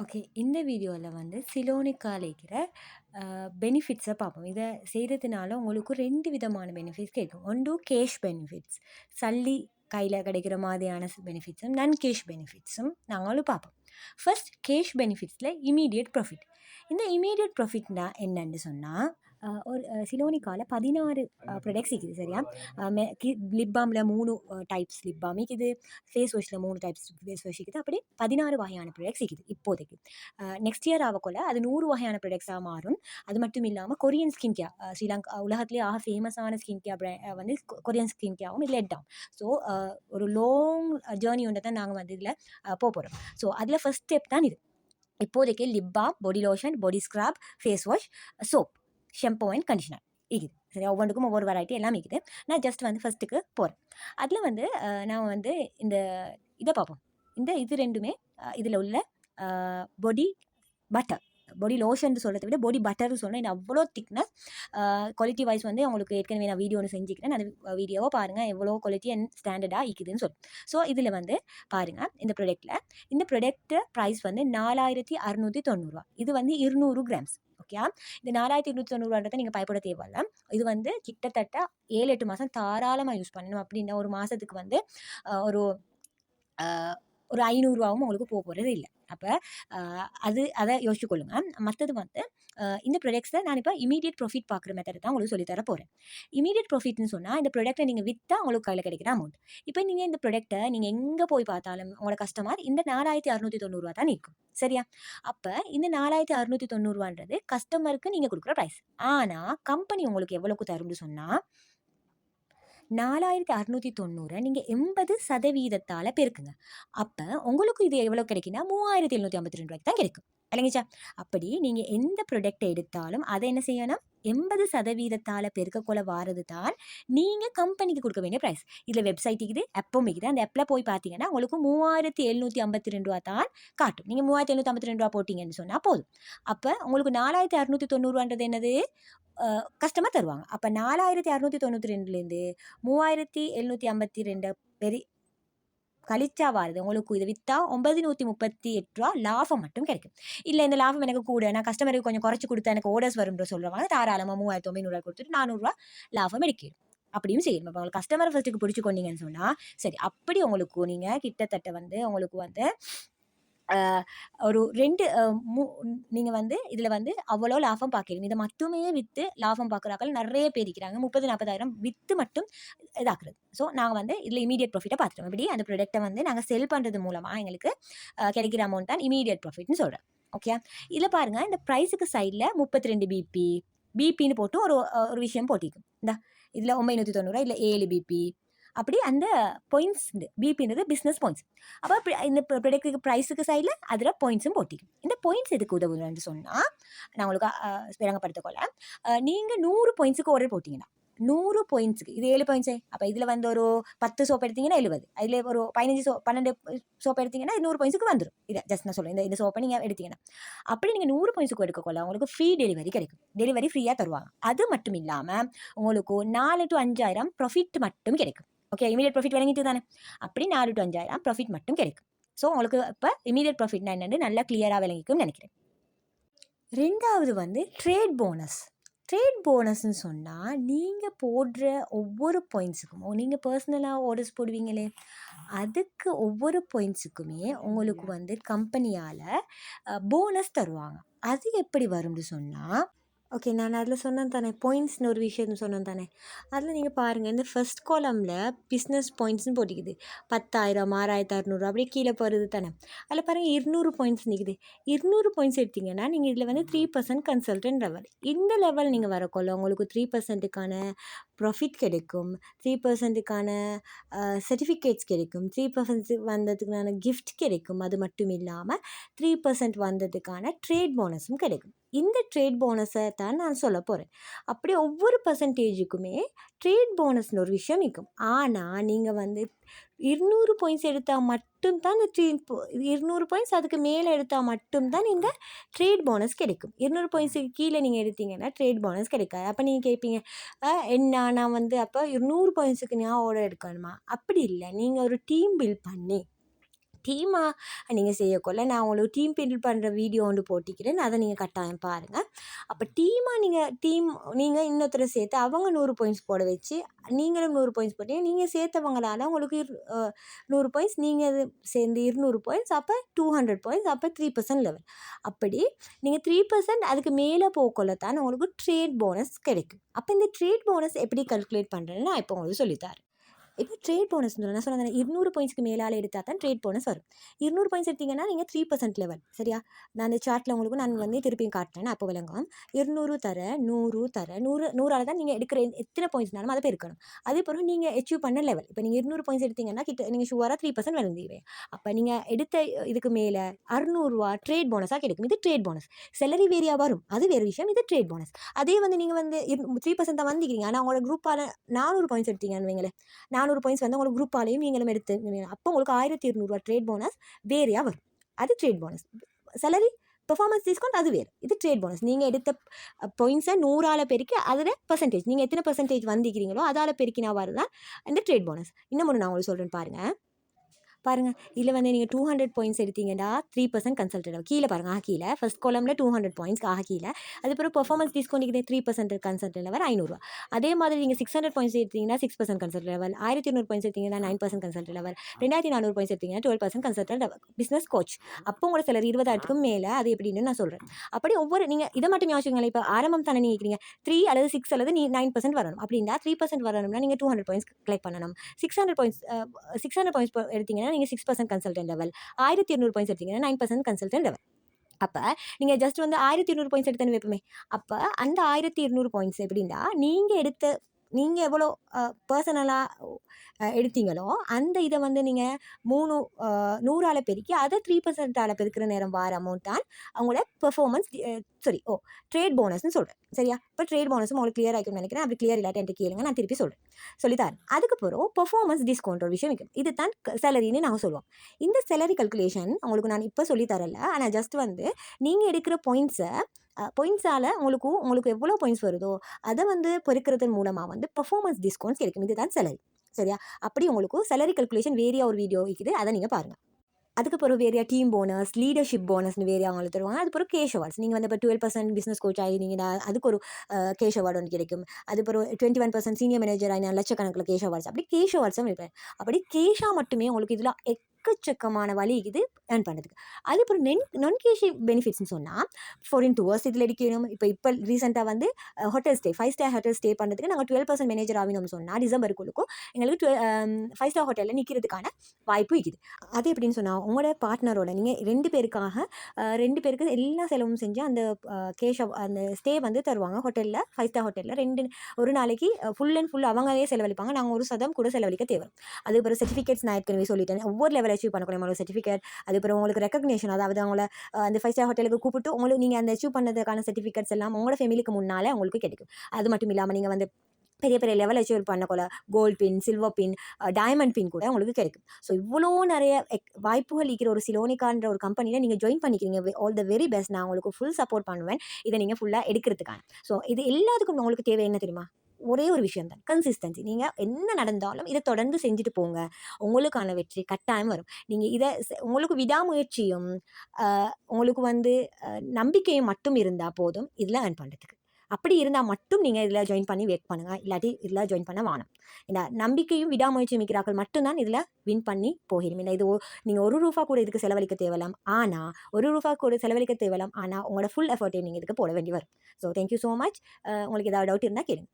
Okay. இந்த வீடியோவில் வந்து சிலோனிக்கால இருக்கிற பெனிஃபிட்ஸை பார்ப்போம். இதை செய்கிறதுனால உங்களுக்கு ரெண்டு விதமான பெனிஃபிட்ஸ் கிடைக்கும். ஒன்று கேஷ் பெனிஃபிட்ஸ். சல்லி கையில் கிடைக்கிற மாதிரியான பெனிஃபிட்ஸும், நான் கேஷ் பெனிஃபிட்ஸும் நாங்களும் பார்ப்போம். ஃபர்ஸ்ட் கேஷ் பெனிஃபிட்ஸில் இமீடியட் ப்ராஃபிட். இந்த இமீடியட் ப்ராஃபிட்னா என்னன்னு சொன்னால் ஒரு 16 அ ப்ராடக்ட்ஸ் இருக்குது சரியா? அ மெ கி லிப் பாம்ல 3 அ டைப்ஸ் லிப் பாம் இருக்குது. ஃபேஸ் வாஷ்ல 3 டைப்ஸ் ஃபேஸ் வாஷ் இருக்குது. அப்படி 16 வகையான ப்ராடக்ட்ஸ் இருக்குது இப்போதைக்கு. நெக்ஸ்ட் இயர் ஆவக்கொள்ள அது 100 வகையான ப்ராடக்ட்ஸா மாறும். அது மட்டும் இல்லாம கொரியன் ஸ்கின் கேர் ஸ்ரீலங்கா உலகத்திலேயே ஆக ஃபேமஸான ஸ்கின் கேர் வந்து கொரியன் ஸ்கின் கேரும் இதுல எட் ஆகும். ஸோ ஒரு லாங் ஜர்னி ஒன்ன தான் நாங்க வந்து இதுல அ போப்போறோம். ஸோ அதுல ஃபர்ஸ்ட் ஸ்டெப் தான் இது. இப்போதைக்கு lip balm, body lotion, body scrub, face wash, soap, shampoo and conditioner இருக்குது. சரி ஒவ்வொன்றுக்கும் ஒவ்வொரு வெரைட்டி எல்லாம் இருக்குது. நான் ஜஸ்ட் வந்து ஃபர்ஸ்ட்டுக்கு போகிறேன் அதில் வந்து நான் வந்து இந்த இதை பார்ப்போம். இந்த இது ரெண்டுமே இதில் உள்ள பொடி பட்டர். பாடி லோஷன் சொல்கிறத விட பாடி பட்டர்னு சொல்லணும் இது அவ்வளோ திக்னஸ். குவாலிட்டி வைஸ் வந்து உங்களுக்கு ஏற்கனவே நான் வீடியோ ஒன்று செஞ்சுக்கிறேன். அந்த வீடியோவை பாருங்கள் எவ்வளோ குவாலிட்டி அண்ட் ஸ்டாண்டர்டாக இருக்குதுன்னு சொல்லி. ஸோ இதில் வந்து பாருங்கள் இந்த ப்ராடக்ட்ல இந்த ப்ரொடக்ட் ப்ரைஸ் வந்து ரூ. 4690 இது வந்து 200 கிராம்ஸ். ஓகேயா? இந்த நாலாயிரத்தி இருநூத்தி தொண்ணூறுவான்றதை நீங்கள் பயப்பட தேவையில்ல. இது வந்து கிட்டத்தட்ட ஏழு எட்டு மாதம் தாராளமாக யூஸ் பண்ணணும். அப்படின்னா ஒரு மாதத்துக்கு வந்து ஒரு ஒரு ஐநூறுரூவாவும் உங்களுக்கு போக போகிறது இல்லை அப்போ அது அதை யோசிச்சு கொள்ளுங்கள் மற்றது வந்து இந்த ப்ரொடக்ட்ஸை நான் இப்போ இமீடியட் ப்ராஃபிட் பார்க்குற மெத்தட் தான் உங்களுக்கு சொல்லித்தர போகிறேன் இமீடியட் ப்ராஃபிட்னு சொன்னால் இந்த ப்ரொடக்ட்டை நீங்கள் விற்றா உங்களுக்கு கையில் கிடைக்கிற அமௌண்ட். இப்போ நீங்கள் இந்த ப்ரொடக்ட்டை நீங்கள் எங்கே போய் பார்த்தாலும் உங்களோட கஸ்டமர் இந்த ரூ. 4690 தான் இருக்கும். சரியா? அப்போ இந்த நாலாயிரத்தி அறுநூற்றி தொண்ணூறுவான்றது கஸ்டமருக்கு நீங்கள் கொடுக்குற ப்ரைஸ் ஆனால் கம்பெனி உங்களுக்கு எவ்வளோக்கு தரும்னு நாலாயிரத்தி அறுநூற்றி தொண்ணூறை நீங்கள் எண்பது சதவீதத்தால் பெருக்குங்க. அப்போ உங்களுக்கு இது எவ்வளோ கிடைக்குன்னா மூவாயிரத்தி எழுநூற்றி ஐம்பத்தி ரெண்டு ரூபாய்க்கு தான் கிடைக்கும். இல்லைங்கச்சா அப்படி நீங்கள் எந்த ப்ரொடக்ட் எடுத்தாலும் அதை என்ன செய்யணும்? எண்பது சதவீதத்தால் பெருக்கக்குள்ள வாரது தான் நீங்கள் கம்பெனிக்கு கொடுக்க வேண்டிய ப்ரைஸ் இதில் வெப்சைட் இருக்குது எப்போ இருக்குது. அந்த ஆப்பில் போய் பார்த்தீங்கன்னா உங்களுக்கு மூவாயிரத்தி எழுநூற்றி ஐம்பத்தி ரெண்டு ரூபா தான் காட்டும். நீங்கள் மூவாயிரத்தி எழுநூற்றி ஐம்பத்தி ரூபா போட்டிங்கன்னு சொன்னால் போதும். அப்போ உங்களுக்கு நாலாயிரத்தி அறுநூற்றி தொண்ணூறுவான்றது என்னது? கஸ்டமாக தருவாங்க. அப்போ நாலாயிரத்தி அறுநூற்றி தொண்ணூற்றி ரெண்டுலேருந்து மூவாயிரத்தி எழுநூற்றி ஐம்பத்தி ரெண்டு பெரிய கழிச்சா வருது உங்களுக்கு இது விற்றா ஒன்பது நூற்றி முப்பத்தி எட்டு ரூபா லாபம் மட்டும் கிடைக்கும். இல்லை இந்த லாபம் எனக்கு கூட நான் கஸ்டமருக்கு கொஞ்சம் குறைச்சி கொடுத்தா எனக்கு ஓர்டர்ஸ் வரும்னு சொல்றவங்க தாராளமா ரூ. 3900 குடுத்துட்டு ரூ. 400 லாபம் எடுக்கலாம். அப்படியும் செய்யணும் இப்போ உங்களுக்கு கஸ்டமர் ஃபர்ஸ்ட்டுக்கு பிடிச்சி கொண்டீங்கன்னு சொன்னால் சரி அப்படி உங்களுக்கு நீங்கள் கிட்டத்தட்ட வந்து உங்களுக்கு வந்து ஒரு ரெண்டு மூ நீங்கள் வந்து இதில் வந்து அவ்வளோ லாபம் பார்க்குறீங்க இதை மட்டுமே விற்று லாபம் பார்க்குறாக்கள் நிறைய பேர் இருக்கிறாங்க. முப்பது நாற்பதாயிரம் விற்று மட்டும் இதாக்குறது. ஸோ நாங்கள் வந்து இதில் இமீடியட் ப்ராஃபிட்டை பார்த்துருவோம் இப்படி அந்த ப்ராடக்ட்ட வந்து நாங்கள் செல் பண்ணுறது மூலமாக எங்களுக்கு கிடைக்கிற அமௌண்ட் தான் இமீடியட் ப்ராஃபிட்னு சொல்கிறேன் ஓகே இதில் பாருங்கள் இந்த பிரைஸுக்கு சைட்ல 32 பிபி, பிபின்னு போட்டு ஒரு ஒரு விஷயம் போட்டிருக்கும். இந்தா இதுல 990 இதுல 7 பிபி. அப்படி அந்த பாயிண்ட்ஸ் பிபின்றது பிஸ்னஸ் பாயிண்ட்ஸ். அப்போ இந்த ப்ராடக்ட்க்கு ப்ரைஸுக்கு சைடில் அதில் பாயிண்ட்ஸும் போட்டிருக்கும். இந்த பாயிண்ட்ஸ் எதுக்கு உதவுதுன்னு சொன்னால் நான் உங்களுக்கு விளங்கப்படுத்திக்கொள்ள, நீங்கள் நூறு பாயிண்ட்ஸுக்கு ஆர்டர் போட்டீங்கன்னா நூறு பாயிண்ட்ஸுக்கு இது ஏழு பாயிண்ட்ஸே. அப்போ இதில் வந்து ஒரு 10 சோப் எடுத்தீங்கன்னா எழுபது அதில் ஒரு 15 சோ 12 சோப் எடுத்தீங்கன்னா நூறு பாயிண்ட்ஸுக்கு வந்துடும் இதை ஜஸ்ட் நான் சொல்லுவேன் இந்த இந்த சோப்பை நீங்கள் எடுத்தீங்கன்னா. அப்படி நீங்கள் நூறு பாயிண்ட்ஸுக்கு எடுக்கக்கொள்ள உங்களுக்கு ஃப்ரீ டெலிவரி கிடைக்கும். டெலிவரி ஃப்ரீயாக தருவாங்க. அது மட்டும் இல்லாமல் உங்களுக்கு நாலு டு அஞ்சாயிரம் ப்ராஃபிட் மட்டும் கிடைக்கும். ஓகே இமீடியட் ப்ராஃபிட் விளங்கிட்டு தானே? அப்படி நாலு டூ 5000 ப்ராஃபிட் மட்டும் கிடைக்கும். ஸோ உங்களுக்கு இப்போ இமீடியட் ப்ராஃபிட்னா என்னென்னு நல்லா கிளியராக விளங்கிக்கும்னு நினைக்கிறேன் ரெண்டாவது வந்து ட்ரேட் போனஸ். ட்ரேட் போனஸ்ன்னு சொன்னால் நீங்கள் போடுற ஒவ்வொரு பாயிண்ட்ஸுக்கும் நீங்கள் பர்சனலாக ஆர்டர்ஸ் போடுவீங்களே, அதுக்கு ஒவ்வொரு பாயிண்ட்ஸுக்குமே உங்களுக்கு வந்து கம்பெனியால் போனஸ் தருவாங்க. அது எப்படி வரும்னு சொன்னால் ஓகே நான் அதில் சொன்னேன் தானே பாயிண்ட்ஸ்னு ஒரு விஷயம் சொன்னேன் தானே. அதில் நீங்கள் பாருங்கள் இந்த ஃபர்ஸ்ட் காலம்ல பிசினஸ் பாயிண்ட்ஸ்ன்னு போட்டிருக்குது. 10000, 6600 அப்படியே கீழே போகிறது தானே. அதில் பாருங்கள் இருநூறு பாயிண்ட்ஸ் நிற்குது இருநூறு பாயிண்ட்ஸ் எடுத்திங்கன்னா நீங்கள் இதில் வந்து த்ரீ பர்சன்ட் கன்சல்டன்ட் லெவல். இந்த லெவல் நீங்கள் வரக்கொள்ள உங்களுக்கு த்ரீ பர்சன்ட்டுக்கான ப்ராஃபிட் கிடைக்கும். த்ரீ பர்சன்ட்டுக்கான சர்டிஃபிகேட்ஸ் கிடைக்கும். 3% வந்ததுக்கான கிஃப்ட் கிடைக்கும். அது மட்டும் இல்லாமல் த்ரீ பர்சன்ட் வந்ததுக்கான ட்ரேட் போனஸும் கிடைக்கும். இந்த ட்ரேட் போனஸை தான் நான் சொல்ல போகிறேன் அப்படி ஒவ்வொரு பர்சன்டேஜுக்குமே ட்ரேட் போனஸ்னு ஒரு விஷயம் இருக்கும். ஆனால் நீங்கள் வந்து 200 பாயிண்ட்ஸ் எடுத்தால் மட்டும்தான் இந்த ட்ரீ இருநூறு பாயிண்ட்ஸ் அதுக்கு மேலே எடுத்தால் மட்டும்தான் இந்த ட்ரேட் போனஸ் கிடைக்கும். இருநூறு பாயிண்ட்ஸுக்கு கீழே நீங்கள் எடுத்தீங்கன்னா ட்ரேட் போனஸ் கிடைக்காது. அப்போ நீங்கள் கேட்பீங்க, என்ன நான் வந்து அப்போ இருநூறு பாயிண்ட்ஸுக்கு நான் ஆர்டர் எடுக்கணுமா? அப்படி இல்லை நீங்கள் ஒரு டீம் பில்ட் பண்ணி டீமாக நீங்கள் செய்யக்கொள்ள நான் உங்களுக்கு டீம் பில்ட் பண்ணுற வீடியோ ஒன்று போட்டிக்கிறேன். அதை நீங்கள் கட்டாயம் பாருங்கள் அப்போ டீமாக நீங்கள் டீம் நீங்கள் இன்னொருத்தரை சேர்த்து அவங்க நூறு பாயிண்ட்ஸ் போட வச்சு நீங்களும் நூறு பாயிண்ட்ஸ் போட்டீங்க நீங்கள் சேர்த்தவங்களால உங்களுக்கு இரு- நூறு பாயிண்ட்ஸ் நீங்கள் சேர்ந்து இருநூறு பாயிண்ட்ஸ் அப்போ டூ ஹண்ட்ரட் பாயிண்ட்ஸ் அப்போ த்ரீ பர்சன்ட் லெவல் அப்படி நீங்கள் த்ரீ பர்சன்ட் அதுக்கு மேலே போகக்குள்ள தான் உங்களுக்கு ட்ரேட் போனஸ் கிடைக்கும். அப்போ இந்த ட்ரேட் போனஸ் எப்படி கல்குலேட் பண்ணுறேன்னு நான் இப்போ உங்களுக்கு சொல்லித்தரேன் இப்போ ட்ரேட் போனஸ் நான் சொன்னேன் இருநூறு பாயிண்ட்ஸ்க்கு மேலால் எடுத்தால் தான் ட்ரேட் போனஸ் வரும். இருநூறு பாயிண்ட்ஸ் எடுத்தீங்கன்னா நீங்கள் த்ரீ பர்சன்ட் லெவல் சரியா? நான் அந்த சார்ட்டில் உங்களுக்கு நான் வந்து திருப்பியும் காட்டுறேன். அப்போ விளங்கும். இருநூறு தர நூறு தர நூறு நூறால் தான் நீங்கள் எடுக்கிற எத்தனை பாயிண்ட்ஸ்னாலும் அதை பெருக்கணும். அதே பிறகு நீங்கள் அச்சீவ் பண்ண லெவல் இப்போ நீங்கள் இருநூறு பாயிண்ட்ஸ் எடுத்தீங்கன்னா கிட்ட நீங்கள் ஷுவராக த்ரீ பர்சன்ட் விளைஞ்சிடுவீங்க அப்போ நீங்கள் எடுத்த இதுக்கு மேலே அறுநூறுவா ட்ரேட் போனஸாக கிடைக்கும். இது ட்ரேட் போனஸ் செலரி வேரியா வரும். அது வேறு விஷயம். இது ட்ரேட் போனஸ் அதே வந்து நீங்கள் வந்து த்ரீ பர்சன்ட் தான் வந்துக்கிறீங்க ஆனால் உங்களோட குரூப்பால் நானூறு பாயிண்ட்ஸ் எடுத்தீங்கன்னு வைங்களேன். நானூறு பாயிண்ட்ஸ் வந்து உங்களுக்கு குரூப்பாலையும் நீங்களும் எடுத்து அப்போ உங்களுக்கு ஆயிரத்தி இருநூறுவா ட்ரேட் போனஸ் வேறையாக வரும். அது trade bonus salary performance discount அது வேறு. இது ட்ரேட் போனஸ் நீங்கள் எடுத்த பாயிண்ட்ஸை நூறால் பெருக்கி அதில் பர்சன்டேஜ் நீங்கள் எத்தனை பர்சன்டேஜ் வந்திக்கிறீங்களோ அதால் பெருக்கினா வருதான் இந்த ட்ரேட் போனஸ் இன்னும் ஒன்று நான் உங்களுக்கு சொல்கிறேன் பாருங்கள் பாருங்கள் இதில் வந்து நீங்கள் டூ ஹண்ட்ரட் பாயிண்ட்ஸ் எடுத்தீங்கன்னா த்ரீ பர்சன்ட் கன்சல்டேட் கீழே பாருங்க ஆ கீழே. ஃபஸ்ட் காலமில் டூ ஹண்ட்ரட் பாயிண்ட்ஸ் ஆக கீழே. அதுக்கப்புறம் performance discount three percent consultant level ஐநூறுரூவா அதே மாதிரி நீங்கள் சிக்ஸ் ஹண்ட்ரட் பாயிண்ட்ஸ் எடுத்தீங்கன்னா சிக்ஸ் பர்சன்ட் கன்சல்ட் லெவல் ஆயிரத்தி இருநூறு பாயிண்ட்ஸ் எடுத்தீங்கன்னா நைன் பர்சன்ட் கன்சல்ட் லெவல் ரெண்டாயிரத்தி நானூறு பாயிண்ட்ஸ் எடுத்தீங்கன்னா twelve percent consultant business coach அப்போ உங்களோட சிலர் இருபதாயிரத்துக்கும் மேலே. அது எப்படின்னு நான் சொல்கிறேன் அப்படி ஒவ்வொரு நீங்கள் இதை மட்டும் யோசிச்சுங்களேன் இப்போ ஆரம்பம் தானே நீங்கள் இருக்கிறீங்க த்ரீ அல்லது சிக்ஸ் அல்லது நீ நைன் பர்சன்ட் வரணும். அப்படின்னா த்ரீ பர்சன்ட் வரணும்னா நீங்கள் டூ ஹண்ட்ரட் பாயிண்ட்ஸ் கலெக்ட் பண்ணணும். Six hundred points six hundred points எடுத்தீங்கன்னா நீங்கள் சிக்ஸ் பர்சன்ட் கன்சல்டன் லெவல் ஆயிரத்தி இரநூறு பாயிண்ட்ஸ் எடுத்தீங்கன்னா நைன் பர்சன்ட் கன்சல்டன்ட் லெவல் அப்போ நீங்கள் ஜஸ்ட் வந்து ஆயிரத்தி இருநூறு பாயிண்ட்ஸ் எடுத்தேன்னு வைப்போமே. அப்போ அந்த ஆயிரத்தி இருநூறு பாயிண்ட்ஸ் எப்படின்னா நீங்கள் எடுத்த நீங்கள் எவ்வளோ பர்சனலாக எடுத்தீங்களோ அந்த இதை வந்து நீங்கள் மூணு நூறால் பெருக்கி அதை த்ரீ பர்சன்டால் பெருக்கிற நேரம் வார அமௌண்ட் தான் அவங்களோட performance sorry oh oh, trade போனஸ்னு சொல்கிறேன் சரியா? இப்போ ட்ரேட் போனஸும் உங்களுக்கு கிளியர் ஆகிக்கும்னு நினைக்கிறேன். அப்படி கிளியர் இல்லாட்டி என்கிட்ட கேளுங்க. நான் திருப்பி சொல்கிறேன் சொல்லித்தாரேன். அதுக்கப்புறம் பெர்ஃபார்மன்ஸ் டிஸ்கவுண்ட் ஒரு விஷயம் இருக்கும் இது தான் சேலரின்னு நாங்கள் சொல்லுவோம். இந்த சேலரி கல்குலேஷன் உங்களுக்கு நான் இப்போ சொல்லித்தரல ஆனால் ஜஸ்ட் வந்து நீங்கள் எடுக்கிற பாயிண்ட்ஸை பாயிண்ட்ஸால் உங்களுக்கு உங்களுக்கு எவ்வளோ பாயிண்ட்ஸ் வருதோ அதை வந்து பொறுக்கிறதன் மூலமாக வந்து பர்ஃபார்மன்ஸ் டிஸ்கவுண்ட்ஸ் கிடைக்கும். இதுதான் சேலரி சரியா? அப்படி உங்களுக்கு சேலரி கல்குலேஷன் வேறியா ஒரு வீடியோ இருக்குது. அதை நீங்கள் பாருங்கள் அதுக்கப்புறம் வேறையா டீம் போனஸ் லீடர்ஷிப் போனஸ்னு வேறு அவங்களுக்கு தருவாங்க. அதுக்கப்புறம் கேஷ் அவார்ட்ஸ் நீங்கள் வந்து இப்போ டுவெல் பர்சன்ட் பிஸ்னஸ் கோச் ஆகினீங்கன்னா அதுக்கு ஒரு கேஷ் அவார்டு ஒன்று கிடைக்கும். அதுக்கப்புறம் twenty one percent senior manager ஆகினா லட்சக்கணக்கில் கேஷ் அவார்ட்ஸ் அப்படி கேஷ் அவார்ட்ஸும் இருப்பேன் அப்படி கேஷாக மட்டுமே உங்களுக்கு இதில் எக்கச்சக்கமான வழி இது ஏர்ன் பண்ணுறதுக்கு அதுக்கப்புறம் நென் நான் கேஷி பெனிஃபிட்ஸ்னு சொன்னால் ஃபாரின் டூவர்ஸ் இதில் எடுக்கணும் இப்போ இப்போ ரீசெண்டாக வந்து hotel stay five star hotel stay பண்ணுறதுக்கு நாங்கள் டுவெல் பர்சன்ட் மேனேஜர் ஆகணும்னு சொன்னால் டிசம்பருக்குள்ளுக்கும் எங்களுக்கு டுவெல் ஃபைவ் ஸ்டார் ஹோட்டலில் நிற்கிறதுக்கான வாய்ப்பு இருக்குது. அது எப்படின்னு சொன்னால் உங்களோட பார்ட்னரோட நீங்கள் ரெண்டு பேருக்காக ரெண்டு பேருக்கு எல்லா செலவும் செஞ்சு அந்த கேஷ் அந்த ஸ்டே வந்து தருவாங்க. ஹோட்டலில் ஃபைவ் ஸ்டார் ஹோட்டலில் ரெண்டு ஒரு நாளைக்கு ஃபுல் அண்ட் ஃபுல் அவங்களே செலவழிப்பாங்க. நாங்கள் ஒரு சதம் கூட செலவழிக்க தேவை. அதுக்கப்புறம் சர்டிஃபிகேட்ஸ் நான் ஏற்கனவே சொல்லிட்டேன். ஒவ்வொரு லெவல் அச்சீவ் பண்ணக்கூடிய ஒரு சர்டிஃபிகேட் அதுக்கப்புறம் உங்களுக்கு ரெக்கக்னேஷன் அதாவது அவங்கள அந்த ஃபைவ் ஸ்டார் ஹோட்டலுக்கு கூப்பிட்டு உங்களுக்கு நீங்கள் அந்த அச்சீவ் பண்ணதுக்கான சர்டிஃபிகேட்ஸ் எல்லாம் உங்களோட ஃபேமிலிக்கு முன்னால் உங்களுக்கு கிடைக்கும். அது மட்டும் இல்லாமல் நீங்கள் வந்து பெரிய பெரிய level achieve பண்ணக்குள்ள gold pin silver pin diamond pin கூட உங்களுக்கு கிடைக்கும். ஸோ இவ்வளோ நிறைய வாய்ப்புகள் இருக்கிற ஒரு சிலோனிக்கான்ற ஒரு கம்பெனியில் நீங்கள் ஜாயின் பண்ணிக்கிறீங்க. ஆல் த வெரி பெஸ்ட் நான் உங்களுக்கு ஃபுல் சப்போர்ட் பண்ணுவேன். இதை நீங்கள் ஃபுல்லாக எடுக்கிறதுக்கான. ஸோ இது எல்லாத்துக்கும் உங்களுக்கு தேவை என்ன தெரியுமா? ஒரே ஒரு விஷயம் தான் கன்சிஸ்டன்சி நீங்கள் என்ன நடந்தாலும் இதை தொடர்ந்து செஞ்சுட்டு போங்க. உங்களுக்கான வெற்றி கட்டாயம் வரும். நீங்கள் இதை உங்களுக்கு விடாமுயற்சியும் உங்களுக்கு வந்து நம்பிக்கையும் மட்டும் இருந்தால் போதும் இதில் ஏர்ன் பண்ணுறதுக்கு அப்படி இருந்தால் மட்டும் நீங்கள் இதில் ஜாயின் பண்ணி வெயிட் பண்ணுங்கள் இல்லாட்டி இதில் ஜாயின் பண்ண வானம் ஏன்னா நம்பிக்கையும் விடாமுயற்சியும் மிக்கிறார்கள் மட்டும்தான் இதில் வின் பண்ணி போகிறோம் ஏன்னா இது நீங்கள் ஒரு ரூபா கூட இதுக்கு செலவழிக்க தேவலாம் ஆனால் ஒரு ரூபா கூட செலவழிக்க தேவலாம் ஆனால் உங்களோட ஃபுல் எஃபர்ட்டையும் நீங்கள் இதுக்கு போட வேண்டி வரும். ஸோ தேங்க்யூ ஸோ மச் உங்களுக்கு ஏதாவது டவுட் இருந்தால் கேளுங்க.